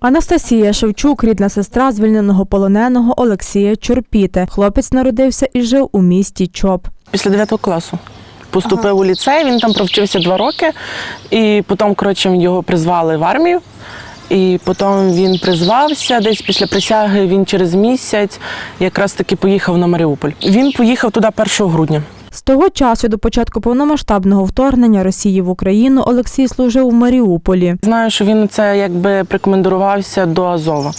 Анастасія Шевчук, рідна сестра звільненого полоненого Олексія Чорпіти. Хлопець народився і жив у місті Чоп. Після 9 класу. Поступив у ліцей, він там провчився два роки, і потім, коротше, його призвали в армію. І потім він призвався десь після присяги. Він через місяць якраз таки поїхав на Маріуполь. Він поїхав туди 1 грудня. З того часу до початку повномасштабного вторгнення Росії в Україну Олексій служив у Маріуполі. Знаю, що він це якби прикомендувався до Азова.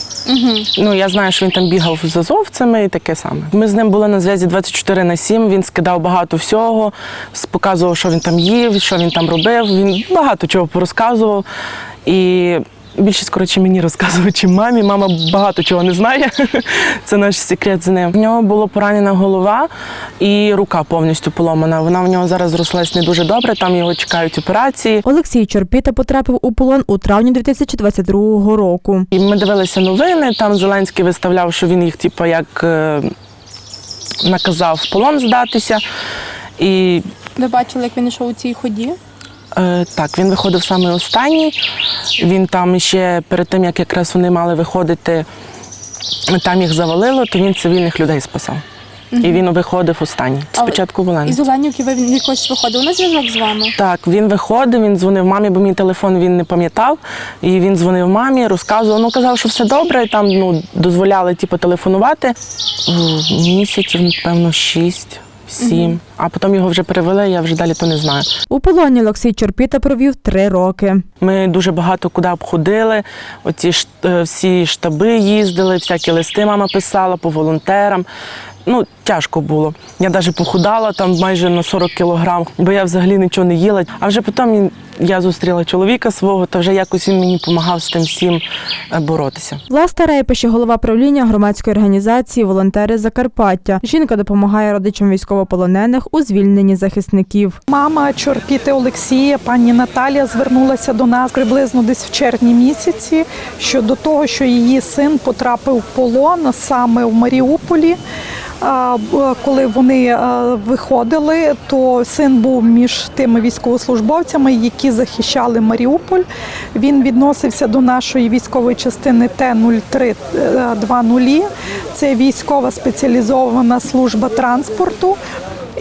Ну я знаю, що він там бігав з азовцями і таке саме. Ми з ним були на зв'язі 24 на 7, Він скидав багато всього, показував, що він там їв, що він там робив. Він багато чого порозказував. І більшість, коротше, мені розказував, чим мамі. Мама багато чого не знає. Це наш секрет з ним. В нього було поранена голова і рука повністю поломана. Вона в нього зараз зрослась не дуже добре. Там його чекають операції. Олексій Чорпіта потрапив у полон у травні 2022 року. І ми дивилися новини. Там Зеленський виставляв, що він їх, типу, як е, наказав в полон здатися. І Ви бачили, як він йшов у цій ході? е, так, він виходив саме останній. Він там ще перед тим, як якраз вони мали виходити, там їх завалило, то він цивільних людей спасав. І він виходив останній. Спочатку в Олену. Із Оленівки ви якось виходили на зв'язок з вами? Так, він виходив, він дзвонив мамі, бо мій телефон він не пам'ятав. І він дзвонив мамі, розказував, ну казав, що все добре. Там ну, дозволяли типу, телефонувати. Місяців, напевно, шість, сім. А потім його вже перевели, я вже далі то не знаю. У полоні Олексій Чорпіта провів три роки. Ми дуже багато куди обходили. Оці ж е, всі штаби їздили, всякі листи мама писала по волонтерам. Ну, тяжко було. Я навіть похудала там майже на 40 кілограм, бо я взагалі нічого не їла. А вже потім я зустріла чоловіка свого, та вже якось він мені допомагав з тим всім е, боротися. Власта Рейпище, голова правління громадської організації Волонтери Закарпаття. Жінка допомагає родичам військовополонених у звільненні захисників. Мама Чорпіти Олексія, пані Наталія, звернулася до нас приблизно десь в червні місяці щодо того, що її син потрапив в полон саме в Маріуполі. Коли вони е, виходили, то син був між тими військовослужбовцями, які захищали Маріуполь. Він відносився до нашої військової частини Т-0320. Це військова спеціалізована служба транспорту.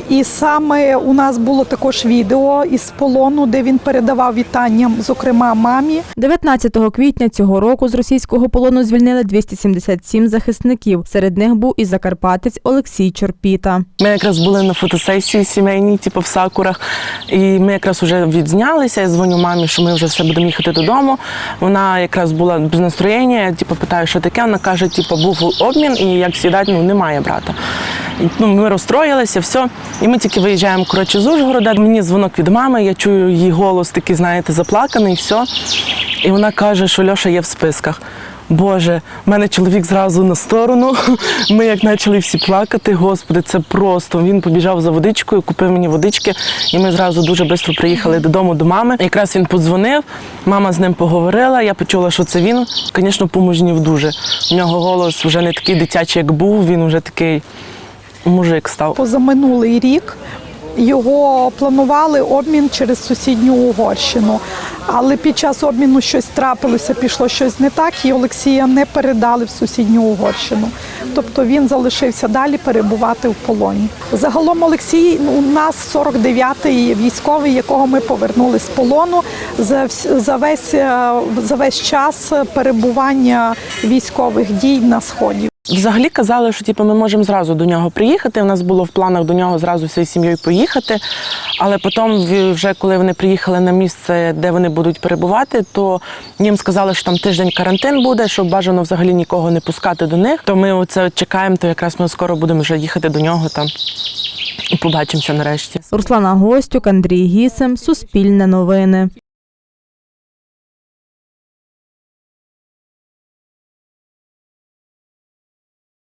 І саме у нас було також відео із полону, де він передавав вітання, зокрема мамі. 19 квітня цього року з російського полону звільнили 277 захисників. Серед них був і закарпатець Олексій Чорпіта. Ми якраз були на фотосесії сімейній, типу в сакурах, і ми якраз вже відзнялися. Я дзвоню мамі, що ми вже все будемо їхати додому. Вона якраз була без настроєння. Я типу, питаю, що таке. Вона каже, типу, був обмін, і як сідати, ну немає брата. Ну, ми розстроїлися, все. І ми тільки виїжджаємо коротше, з Ужгорода. Мені дзвонок від мами, я чую її голос такий, знаєте, заплаканий, все. І вона каже, що Льоша є в списках. Боже, в мене чоловік зразу на сторону. Ми як почали всі плакати, господи, це просто. Він побіжав за водичкою, купив мені водички, і ми зразу дуже швидко приїхали додому до мами. Якраз він подзвонив, мама з ним поговорила. Я почула, що це він. Звісно, поможнів дуже. У нього голос вже не такий дитячий, як був. Він вже такий мужик став. Позаминулий рік його планували обмін через сусідню Угорщину. Але під час обміну щось трапилося, пішло щось не так, і Олексія не передали в сусідню Угорщину. Тобто він залишився далі перебувати в полоні. Загалом Олексій ну, у нас 49-й військовий, якого ми повернули з полону за, за, весь, е, за весь час перебування військових дій на сході. Взагалі казали, що типу, ми можемо зразу до нього приїхати. У нас було в планах до нього зразу всією сім'єю поїхати. Але потім, вже коли вони приїхали на місце, де вони будуть перебувати, то їм сказали, що там тиждень карантин буде, що бажано взагалі нікого не пускати до них. То ми оце чекаємо, то якраз ми скоро будемо вже їхати до нього там і побачимося нарешті. Руслана Гостюк, Андрій Гісем, Суспільне новини.